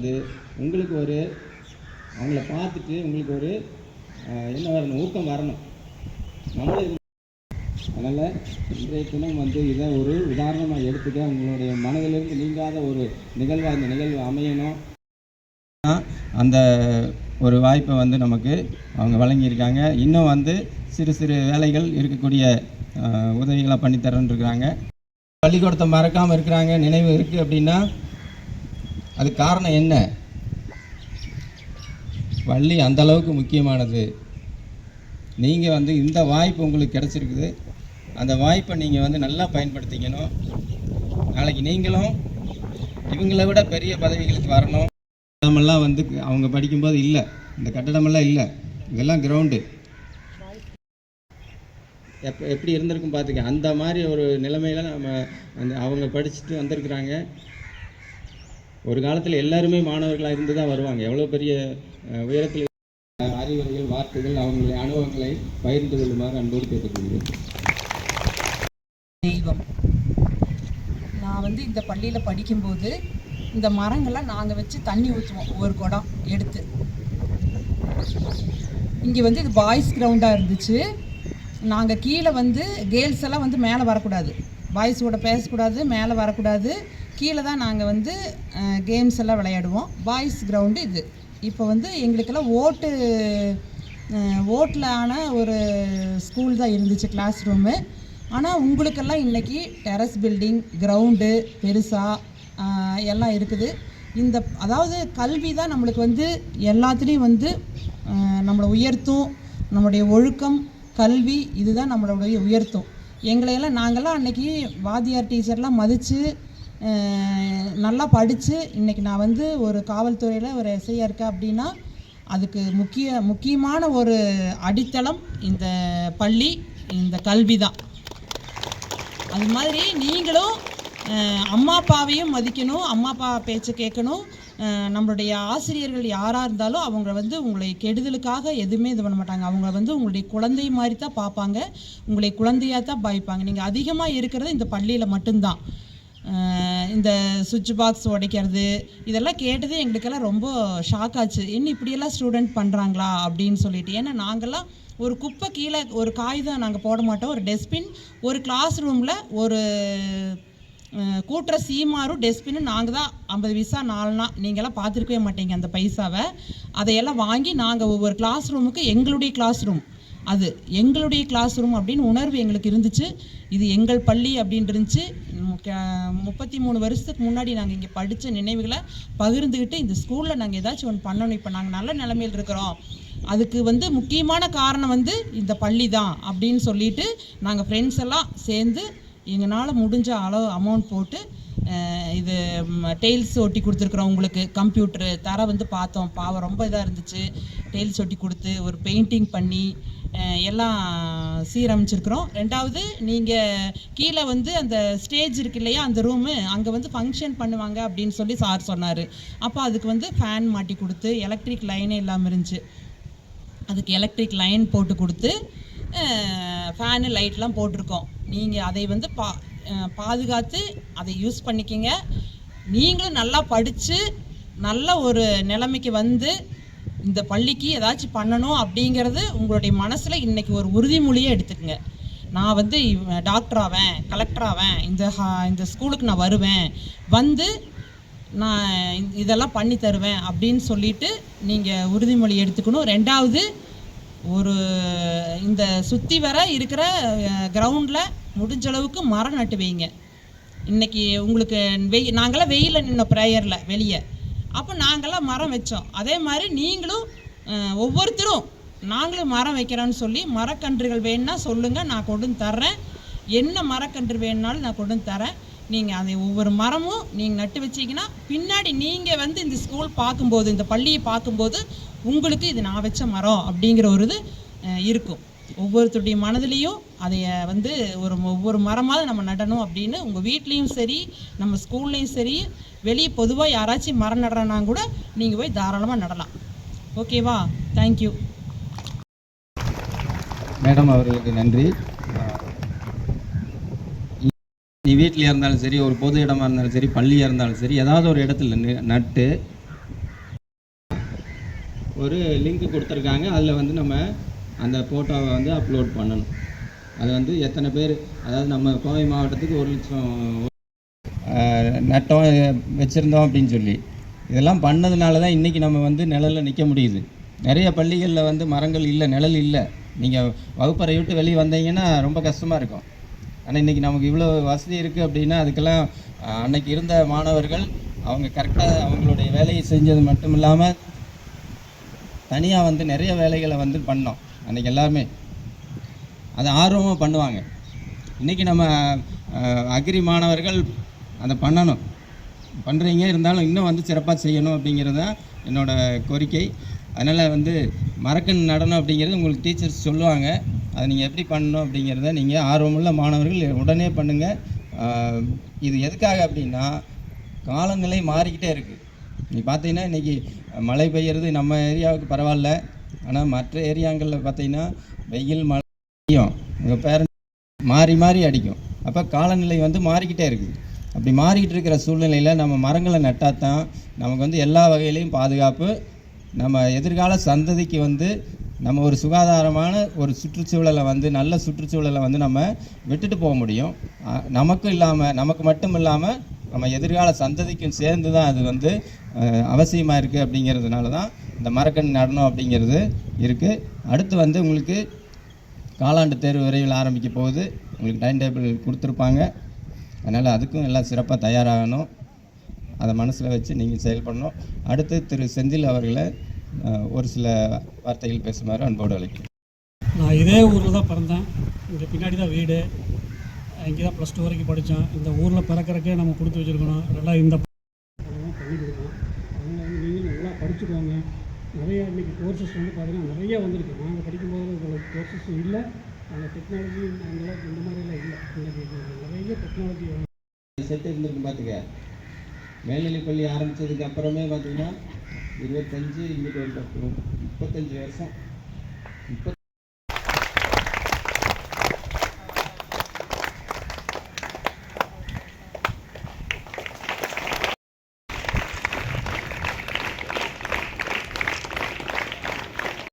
வந்து உங்களுக்கு ஒரு அவங்கள பார்த்துட்டு உங்களுக்கு ஒரு என்ன வரணும்? ஊக்கம் வரணும். நம்மளும் அதனால் இன்றைய தினம் வந்து இதை ஒரு உதாரணமாக எடுத்துக்க உங்களுடைய மனதிலிருந்து நீங்காத ஒரு நிகழ்வாக இந்த நிகழ்வு அமையணும். அந்த ஒரு வாய்ப்பை வந்து நமக்கு அவங்க வழங்கியிருக்காங்க. இன்னும் வந்து சிறு சிறு வேலைகள் இருக்கக்கூடிய ஆஹ், உதவிகளை பண்ணித்தரேன்னு இருக்கிறாங்க. பள்ளிக்கூடத்தை மறக்காமல் இருக்கிறாங்க. நினைவு இருக்குது அப்படின்னா அது காரணம் என்ன? பள்ளி அந்த அளவுக்கு முக்கியமானது. நீங்கள் வந்து இந்த வாய்ப்பு உங்களுக்கு கிடச்சிருக்குது. அந்த வாய்ப்பை நீங்கள் வந்து நல்லா பயன்படுத்திக்கணும். நாளைக்கு நீங்களும் இவங்களை விட பெரிய பதவிகளுக்கு வரணும். கட்டடமெல்லாம் வந்து அவங்க படிக்கும்போது இல்லை. இந்த கட்டடமெல்லாம் இல்லை. இதெல்லாம் கிரவுண்டு எப்போ எப்படி இருந்திருக்கும் பார்த்துக்க அந்த மாதிரி ஒரு நிலைமையில் நம்ம அந்த அவங்க படிச்சுட்டு வந்திருக்கிறாங்க. ஒரு காலத்தில் எல்லாருமே மாணவர்களாக இருந்து தான் வருவாங்க. எவ்வளோ பெரிய உயரத்தில் அறிவுரைகள் வார்த்தைகள் அவங்களுடைய அனுபவங்களை பகிர்ந்து கொள்ளுமாறு அன்போடு கேட்டுக்கொள்கிறேன். தெய்வம். நான் வந்து இந்த பள்ளியில் படிக்கும்போது இந்த மரங்களை நாங்கள் வச்சு தண்ணி ஊற்றுவோம் ஒரு குடம் எடுத்து. இங்கே வந்து இது பாய்ஸ் கிரவுண்டாக இருந்துச்சு. நாங்கள் கீழே வந்து கேர்ள்ஸ் எல்லாம் வந்து மேலே வரக்கூடாது. பாய்ஸ் கூட பேசக்கூடாது மேலே வரக்கூடாது. கீழே தான் நாங்கள் வந்து கேம்ஸ் எல்லாம் விளையாடுவோம். பாய்ஸ் கிரவுண்டு இது. இப்போ வந்து எங்களுக்கெல்லாம் ஓட்டு ஓட்டில் ஆன ஒரு ஸ்கூல் தான் இருந்துச்சு கிளாஸ் ரூமு ஆனால் உங்களுக்கெல்லாம் இன்றைக்கி டெரஸ் பில்டிங் கிரவுண்டு பெருசாக எல்லாம் இருக்குது. இந்த அதாவது கல்வி தான் நம்மளுக்கு வந்து எல்லாத்துலேயும் வந்து நம்மளை உயர்த்தும். நம்மளுடைய ஒழுக்கம் கல்வி இதுதான் நம்மளுடைய உயர்த்தும். எங்களையெல்லாம் நாங்கள்லாம் அன்னைக்கு வாத்தியார் டீச்சர்லாம் மதித்து நல்லா படித்து இன்றைக்கி நான் வந்து ஒரு காவல்துறையில் ஒரு எஸ்ஐயாக இருக்கேன் அப்படின்னா அதுக்கு முக்கிய முக்கியமான ஒரு அடித்தளம் இந்த பள்ளி இந்த கல்வி தான் அது மாதிரி நீங்களும் அம்மா அப்பாவையும் மதிக்கணும் அம்மா அப்பா பேச்சை கேட்கணும். நம்மளுடைய ஆசிரியர்கள் யாராக இருந்தாலும் அவங்க வந்து உங்களை கெடுதலுக்காக எதுவுமே இது பண்ண மாட்டாங்க. அவங்க வந்து உங்களுடைய குழந்தை மாதிரி தான் பார்ப்பாங்க. உங்களை குழந்தையாக தான் பாய்ப்பாங்க நீங்கள் அதிகமாக இருக்கிறது இந்த பள்ளியில் மட்டும்தான். இந்த சுவிட்ச் பாக்ஸ் உடைக்கிறது இதெல்லாம் கேட்டது எங்களுக்கெல்லாம் ரொம்ப ஷாக் ஆச்சு. என்ன இப்படியெல்லாம் ஸ்டூடெண்ட் பண்ணுறாங்களா அப்படின்னு சொல்லிட்டு. ஏன்னா நாங்கள்லாம் ஒரு குப்பை கீழே ஒரு காகிதம் நாங்கள் போட மாட்டோம். ஒரு டஸ்ட்பின் ஒரு கிளாஸ் ரூமில் ஒரு கூட்டுற சீமாரும் டஸ்ட்பின்னு நாங்கள் தான். ஐம்பது பைசா நாலுனா நீங்களாம் பார்த்துருக்கவே மாட்டீங்க அந்த பைசாவை. அதையெல்லாம் வாங்கி நாங்கள் ஒவ்வொரு கிளாஸ் ரூமுக்கு எங்களுடைய கிளாஸ் ரூம் அது எங்களுடைய கிளாஸ் ரூம் அப்படின்னு உணர்வு எங்களுக்கு இருந்துச்சு. இது எங்கள் பள்ளி அப்படின்னு இருந்துச்சு. முப்பத்தி மூணு வருஷத்துக்கு முன்னாடி நாங்கள் இங்கே படித்த நினைவுகளை பகிர்ந்துக்கிட்டு இந்த ஸ்கூலில் நாங்கள் ஏதாச்சும் ஒன்று பண்ணணும். இப்போ நாங்கள் நல்ல நிலமையில் இருக்கிறோம். அதுக்கு வந்து முக்கியமான காரணம் வந்து இந்த பள்ளி தான் அப்படின்னு சொல்லிட்டு நாங்கள் ஃப்ரெண்ட்ஸ் எல்லாம் சேர்ந்து எங்களால் முடிஞ்ச அளவு அமௌண்ட் போட்டு இது டெய்ல்ஸ் ஒட்டி கொடுத்துருக்குறோம் உங்களுக்கு. கம்ப்யூட்டரு தர வந்து பார்த்தோம். பாவம் ரொம்ப இதாக இருந்துச்சு. டெய்ல்ஸ் ஒட்டி கொடுத்து ஒரு பெயிண்டிங் பண்ணி எல்லாம் சீரமைச்சிருக்கிறோம். ரெண்டாவது நீங்கள் கீழே வந்து அந்த ஸ்டேஜ் இருக்கு இல்லையா அந்த ரூமு அங்கே வந்து ஃபங்க்ஷன் பண்ணுவாங்க அப்படின்னு சொல்லி சார் சொன்னார். அப்போ அதுக்கு வந்து ஃபேன் மாட்டி கொடுத்து எலக்ட்ரிக் லைனே இல்லாமல் இருந்துச்சு. அதுக்கு எலக்ட்ரிக் லைன் போட்டு கொடுத்து ஃபேனு லைட்லாம் போட்டிருக்கோம். நீங்கள் அதை வந்து பா பாதுகாத்து அதை யூஸ் பண்ணிக்கிங்க. நீங்களும் நல்லா படித்து நல்ல ஒரு நிலைமைக்கு வந்து இந்த பள்ளிக்கு ஏதாச்சும் பண்ணணும் அப்படிங்கிறது உங்களுடைய மனசில் இன்றைக்கி ஒரு உறுதிமொழியை எடுத்துக்கங்க. நான் வந்து டாக்டர் ஆவேன் கலெக்டர் ஆவேன் இந்த ஹா- இந்த ஸ்கூலுக்கு நான் வருவேன். வந்து நான் இதெல்லாம் பண்ணி தருவேன் அப்படின்னு சொல்லிட்டு நீங்கள் உறுதிமொழி எடுத்துக்கணும். ரெண்டாவது ஒரு இந்த சுற்றி வர இருக்கிற கிரவுண்டில் முடிஞ்ச அளவுக்கு மரம் நட்டு வைங்க. இன்றைக்கி உங்களுக்கு வெய் நாங்களாம் வெயிலில் நின்ன ப்ரேயரில் வெளியே. அப்போ நாங்கள்லாம் மரம் வச்சோம். அதே மாதிரி நீங்களும் ஒவ்வொருத்தரும் நாங்களும் மரம் வைக்கிறோன்னு சொல்லி மரக்கன்றுகள் வேணும்னா சொல்லுங்கள் நான் கொண்டு வந்து தர்றேன். என்ன மரக்கன்று வேணுனாலும் நான் கொண்டு வந்து தரேன் நீங்கள் அதை ஒவ்வொரு மரமும் நீங்கள் நட்டு வச்சிங்கன்னா பின்னாடி நீங்கள் வந்து இந்த ஸ்கூல் பார்க்கும்போது இந்த பள்ளியை பார்க்கும்போது உங்களுக்கு இது நான் வச்ச மரம் அப்படிங்கிற ஒரு இது இருக்கும். ஒவ்வொருத்தருடைய மனதிலையும் அதைய வந்து ஒரு ஒவ்வொரு மரமாவது நம்ம நடணும் அப்படின்னு உங்கள் வீட்லேயும் சரி நம்ம ஸ்கூல்லையும் சரி வெளியே பொதுவாக யாராச்சும் மரம் நடுறனா கூட நீங்கள் போய் தாராளமாக நடலாம். ஓகேவா? தேங்க்யூ மேடம் அவர்களுக்கு நன்றி. நீ வீட்டில் இருந்தாலும் சரி ஒரு பொது இடமா இருந்தாலும் சரி பள்ளியாக இருந்தாலும் சரி ஏதாவது ஒரு இடத்துல நட்டு ஒரு லிங்க் கொடுத்துருக்காங்க. அதில் வந்து நம்ம அந்த ஃபோட்டோவை வந்து அப்லோட் பண்ணணும். அது வந்து எத்தனை பேர் அதாவது நம்ம கோவை மாவட்டத்துக்கு ஒரு லட்சம் நட்டம் நட்டோம் வச்சுருந்தோம் அப்படின்னு சொல்லி. இதெல்லாம் பண்ணதுனால தான் இன்றைக்கி நம்ம வந்து நிழலில் நிற்க முடியுது. நிறைய பள்ளிகளில் வந்து மரங்கள் இல்லை நிழல் இல்லை. நீங்கள் வகுப்பறை விட்டு வெளியே வந்தீங்கன்னா ரொம்ப கஷ்டமாக இருக்கும். ஆனால் இன்றைக்கி நமக்கு இவ்வளோ வசதி இருக்குது அப்படின்னா அதுக்கெல்லாம் அன்னைக்கு இருந்த மாணவர்கள் அவங்க கரெக்டாக அவங்களுடைய வேலையை செஞ்சது மட்டும் இல்லாமல் தனியாக வந்து நிறைய வேலைகளை வந்து பண்ணோம். அன்றைக்கி எல்லாருமே அதை ஆர்வமாக பண்ணுவாங்க. இன்றைக்கி நம்ம அக்ரி மாணவர்கள் அதை பண்ணணும். பண்ணுறீங்க இருந்தாலும் இன்னும் வந்து சிறப்பாக செய்யணும் அப்படிங்கிறது தான் என்னோடய கோரிக்கை. அதனால் வந்து மரக்கன் நடனம் அப்படிங்கிறது உங்களுக்கு டீச்சர்ஸ் சொல்லுவாங்க. அதை நீங்கள் எப்படி பண்ணணும் அப்படிங்கிறத நீங்கள் ஆர்வமுள்ள மாணவர்கள் உடனே பண்ணுங்கள் இது எதுக்காக அப்படின்னா காலநிலை மாறிக்கிட்டே இருக்குது நீ பார்த்தீங்கன்னா இன்றைக்கி மழை பெய்யறது நம்ம ஏரியாவுக்கு பரவாயில்ல. ஆனால் மற்ற ஏரியாங்களில் பார்த்தீங்கன்னா வெயில் மழை உங்கள் பேரண்ட் மாறி மாறி அடிக்கும். அப்போ காலநிலை வந்து மாறிக்கிட்டே இருக்குது. அப்படி மாறிக்கிட்டு இருக்கிற சூழ்நிலையில் நம்ம மரங்களை நட்டால் தான் நமக்கு வந்து எல்லா வகையிலையும் பாதுகாப்பு. நம்ம எதிர்கால சந்ததிக்கு வந்து நம்ம ஒரு சுகாதாரமான ஒரு சுற்றுச்சூழலை வந்து நல்ல சுற்றுச்சூழலை வந்து நம்ம விட்டுட்டு போக முடியும். நமக்கும் இல்லாமல் நமக்கு மட்டும் இல்லாமல் நம்ம எதிர்கால சந்ததிக்கும் சேர்ந்து தான் அது வந்து அவசியமாக இருக்குது அப்படிங்கிறதுனால தான் இந்த மரக்கன்று நடனம் அப்படிங்கிறது இருக்குது அடுத்து வந்து உங்களுக்கு காலாண்டு தேர்வு விரைவில் ஆரம்பிக்க போகுது. உங்களுக்கு டைம் டேபிள் கொடுத்துருப்பாங்க. அதனால் அதுக்கும் எல்லாம் சிறப்பாக தயாராகணும். அதை மனசில் வச்சு நீங்கள் செயல்படணும். அடுத்து திரு செந்தில் அவர்களை ஒரு சில வார்த்தைகள் பேசுமாறு அன்போடு அழைக்கும் நான் இதே ஊரில் தான் பிறந்தேன். இங்கே பின்னாடி தான் வீடு. இங்கே தான் ப்ளஸ் டூ வரைக்கும் படித்தேன். இந்த ஊரில் பிறக்கறக்கே நம்ம கொடுத்து வச்சுருக்கணும். நல்லா இந்த பணம் அதனால் வந்து நல்லா படிச்சுக்கோங்க. நிறைய இன்றைக்கி கோர்சஸ் வந்து பார்த்தீங்கன்னா நிறைய வந்திருக்கு. நாங்கள் படிக்கும்போது இல்லை. அந்த டெக்னாலஜி நாங்கள் இந்த மாதிரிலாம் இல்லை. நிறைய டெக்னாலஜி செட்டு இருந்திருக்கு பார்த்துக்க மேல்நிலைப் பள்ளி ஆரம்பித்ததுக்கு அப்புறமே பார்த்தீங்கன்னா இருபத்தஞ்சி இருபத்தி முப்பத்தஞ்சு வருஷம். முப்பத்